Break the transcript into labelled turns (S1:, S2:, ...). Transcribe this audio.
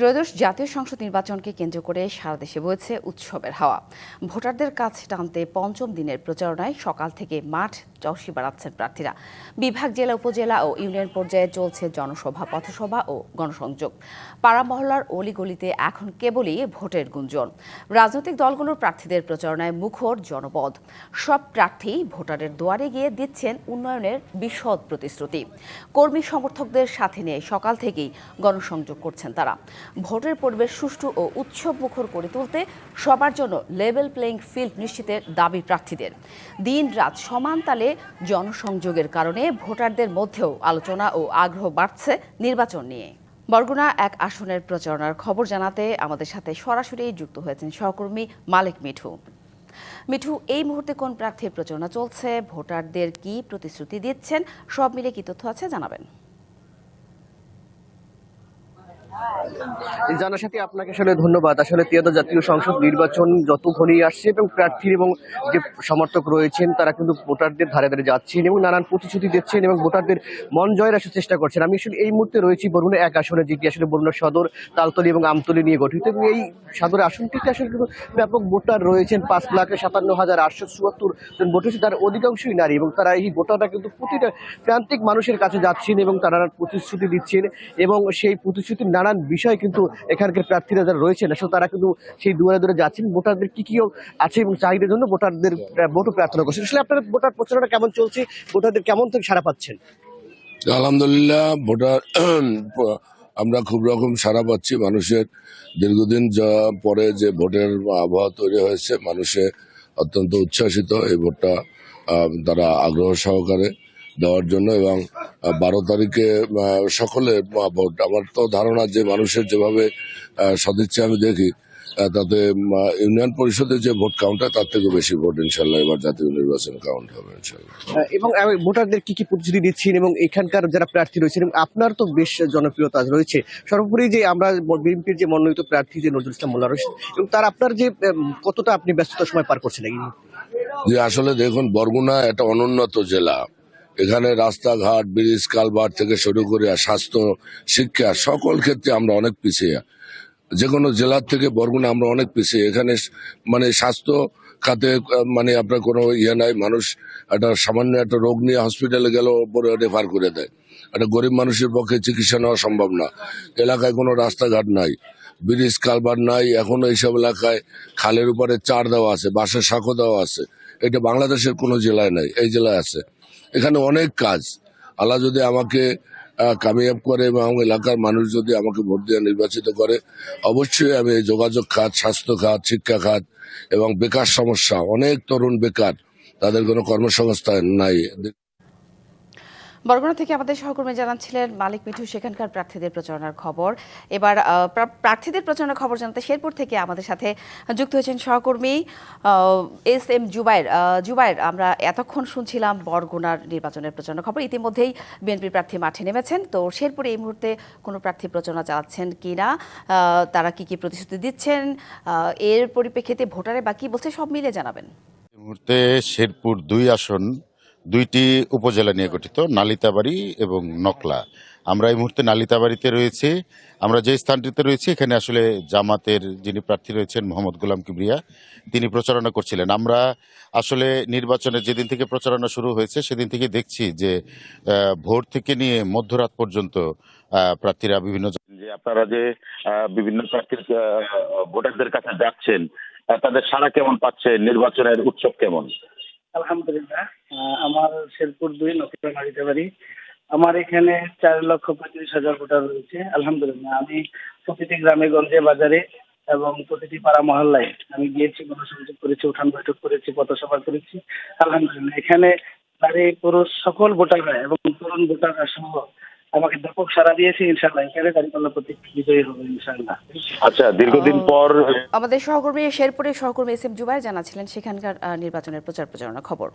S1: ত্রয়োদশ জাতীয় সংসদ নির্বাচনকে কেন্দ্র করে সারা দেশে বয়েছে উৎসবের হাওয়া। ভোটারদের কাছে টানতে পঞ্চম দিনের প্রচারণায় সকাল থেকে মাঠ চষি বাড়াচ্ছেন প্রার্থীরা। বিভাগ জেলা, উপজেলা ও ইউনিয়ন পর্যায়ে চলছে জনসভা, পথসভা ও গণসংযোগ। পাড়া মহল্লার অলিগলিতে এখন কেবলই ভোটের গুঞ্জন। রাজনৈতিক দলগুলোর প্রার্থীদের প্রচারণায় মুখর জনপদ। সব প্রার্থী ভোটারের দুয়ারে গিয়ে দিচ্ছেন উন্নয়নের বিশদ প্রতিশ্রুতি। কর্মী সমর্থকদের সাথে নিয়ে সকাল থেকেই গণসংযোগ করছেন তারা। ভোটের পরিবেশ সুষ্ঠু ও উৎসব মুখর করে তুলতে সবার জন্য লেভেল প্লেইং ফিল্ড নিশ্চিতের দাবি প্রার্থীদের। দিন রাত সমান তালে জনসংযোগের কারণে ভোটারদের মধ্যেও আলোচনা ও আগ্রহ বাড়ছে নির্বাচন নিয়ে। বরগুনা এক আসনের প্রচারণার খবর জানাতে আমাদের সাথে সরাসরি যুক্ত হয়েছেন সহকর্মী মালিক মিঠু। মিঠু, এই মুহূর্তে কোন প্রার্থীর প্রচারণা চলছে? ভোটারদের কি প্রতিশ্রুতি দিচ্ছেন? সব মিলে কি তথ্য আছে জানাবেন।
S2: জানার সাথে আপনাকে আসলে ধন্যবাদ। আসলে তিয়াদা জাতীয় সংসদ নির্বাচন যত ঘনিয়ে আসছে এবং প্রার্থী এবং যে সমর্থক রয়েছেন, তারা কিন্তু ভোটারদের ধারে ধারে যাচ্ছেন এবং নানান প্রতিশ্রুতি দিচ্ছেন এবং ভোটারদের মন জয়ের আসার চেষ্টা করছেন। আমি আসলে এই মুহূর্তে রয়েছি বরুণা, এক আসনে, যেটি আসলে বরুণা সদর, তালতলি এবং আমতলি নিয়ে গঠিত। এবং এই সদর আসনটিতে আসলে কিন্তু ব্যাপক ভোটার রয়েছেন, পাঁচ লাখ সাতান্ন হাজার আটশো চুয়াত্তর জন ভোটার তার অধিকাংশই নারী এবং তারা এই ভোটাররা কিন্তু প্রতিটা প্রান্তিক মানুষের কাছে যাচ্ছেন এবং তারা প্রতিশ্রুতি দিচ্ছেন এবং সেই প্রতিশ্রুতির নানান বিষয় কিন্তু এখানকার প্রার্থীরা যারা রয়েছেন, আসলে তারা কিন্তু সেই দুয়ারে দুয়ারে যাচ্ছেন। ভোটারদের কি কি আছে এবং চাহিদার জন্য ভোটারদের ভোটও প্রার্থনা করছেন। আসলে আপনার ভোটার প্রচারণা কেমন চলছে? ভোটারদের কেমন থেকে সারা পাচ্ছেন?
S3: আলহামদুলিল্লাহ, ভোটার, আমরা খুব রকম সারা পাচ্ছি মানুষের। দীর্ঘদিন যা পরে যে ভোটের আবহাওয়া তৈরি হয়েছে, মানুষে অত্যন্ত উচ্ছ্বাসিত এই ভোটটা তারা আগ্রহ সহকারে দেওয়ার জন্য এবং বারো তারিখে সকলে ভোট। আমার তো ধারণা যে মানুষের যেভাবে সদিচ্ছা আমি দেখি তাতে ইউনিয়ন পরিষদের যে ভোট কাউন্ট হয় তার থেকে বেশি ভোট ইনশাল্লাহ এবার জাতীয় নির্বাচন কাউন্ট হবে ইনশাল্লাহ।
S2: এবং আহ, ভোটারদের কি কি প্রতিশ্রুতি দিচ্ছেন এবং এখানকার যারা প্রার্থী রয়েছেন এবং আপনার তো বেশ জনপ্রিয়তা রয়েছে। সর্বোপরি যে আমরা বিএনপির যে মনোনীত প্রার্থী যে নজরুল ইসলাম মোল্লা রয়েছেন এবং তার আপনার যে কতটা আপনি ব্যস্ততার সময় পার করছেন
S3: যে আসলে দেখুন বরগুনা একটা অনুন্নত জেলা। এখানে রাস্তাঘাট, ব্রিজ, কালভার্ট থেকে শুরু করে স্বাস্থ্য, শিক্ষা সকল ক্ষেত্রে আমরা অনেক পিছিয়ে। যে কোনো জেলার থেকে বরগুনা আমরা অনেক পিছিয়ে। এখানে মানে স্বাস্থ্য খাতে মানে আপনার কোনো ইয়ে নাই। মানুষ একটা সামান্য একটা রোগ নিয়ে হসপিটালে গেল পরে রেফার করে দেয়। একটা গরিব মানুষের পক্ষে চিকিৎসা নেওয়া সম্ভব না। এলাকায় কোনো রাস্তাঘাট নাই। ব্রিজ, কালভার্ট নাই। এখনও এইসব এলাকায় খালের উপরে চার দেওয়া আছে, বাঁশের শাঁখো দেওয়া আছে। এটা বাংলাদেশের কোনো জেলায় নাই। এই জেলায় আছে। এখানে অনেক কাজ। আল্লাহ যদি আমাকে কামিয়াব করে এবং এলাকার মানুষ যদি আমাকে ভোট দিয়ে নির্বাচিত করে, অবশ্যই আমি যোগাযোগ খাত, স্বাস্থ্য খাত, শিক্ষা খাত এবং বেকার সমস্যা, অনেক তরুণ বেকার, তাদের কোনো কর্মসংস্থান নাই।
S1: বরগুনা থেকে আমাদের সহকর্মী জানাচ্ছিলেন মালিক মিঠু, সেখানকার প্রার্থীদের প্রচারণার খবর। এবার প্রার্থীদের প্রচারণার খবর জানাতে শেরপুর থেকে আমাদের সাথে যুক্ত হয়েছেন সহকর্মী এস এম জুবাইর। জুবাইর, আমরা এতক্ষণ শুনছিলাম বরগুনার নির্বাচনের প্রচারণার খবর। ইতিমধ্যেই বিএনপি প্রার্থী মাঠে নেমেছেন। তো শেরপুরে এই মুহূর্তে কোনো প্রার্থী প্রচারণা চালাচ্ছেন কি না তারা কি কি প্রতিশ্রুতি দিচ্ছেন? এর পরিপ্রেক্ষিতে ভোটারে বা কি বলছে সব মিলে জানাবেন।
S4: মুহূর্তে শেরপুর দুই আসন দুইটি উপজেলা নিয়ে গঠিত নালিতাবাড়ি এবং নকলা। আমরা এই মুহূর্তে নালিতাবাড়িতে রয়েছি। আমরা যে স্থানটিতে রয়েছি এখানে আসলে জামাতের যিনি প্রার্থী রয়েছেন মোহাম্মদ গোলাম কিবরিয়া তিনি প্রচারণা করছিলেন। আমরা আসলে নির্বাচনে যেদিন থেকে প্রচারণা শুরু হয়েছে সেদিন থেকে দেখছি যে ভোর থেকে নিয়ে মধ্যরাত পর্যন্ত প্রার্থীরা বিভিন্ন
S5: যে আপনারা যে বিভিন্ন প্রার্থীর ভোটারদের কাছে যাচ্ছেন তাদের সাড়া কেমন পাচ্ছেন নির্বাচনের উৎসব কেমন?
S6: আলহামদুলিল্লাহ। আমার শেরপুর দুই নকশা নাড়িতে পারি আমার এখানে চার লক্ষ পঁয়ত্রিশ হাজার ভোটার রয়েছে। আলহামদুলিল্লাহ আমি প্রতিটি গ্রামে গঞ্জে বাজারে এবং প্রতিটি পাড়া মহল্লায় আমি গিয়েছি গণসংযোগ করেছি উঠান বৈঠক করেছি পথসভা করেছি। আলহামদুলিল্লাহ এখানে নারী পুরুষ সকল ভোটাররা এবং তরুণ ভোটাররা সহ আমাকে ব্যাপক সাড়া দিয়েছে ইনশাল্লাহ এখানে দাঁড়িপাল্লা প্রতীক বিজয়ী হবে ইনশাল্লাহ
S5: আচ্ছা দীর্ঘদিন পর
S1: আমাদের সহকর্মী শেরপুরের সহকর্মী এস এম জুবাইর জানাচ্ছিলেন সেখানকার নির্বাচনের প্রচার প্রচারণা খবর।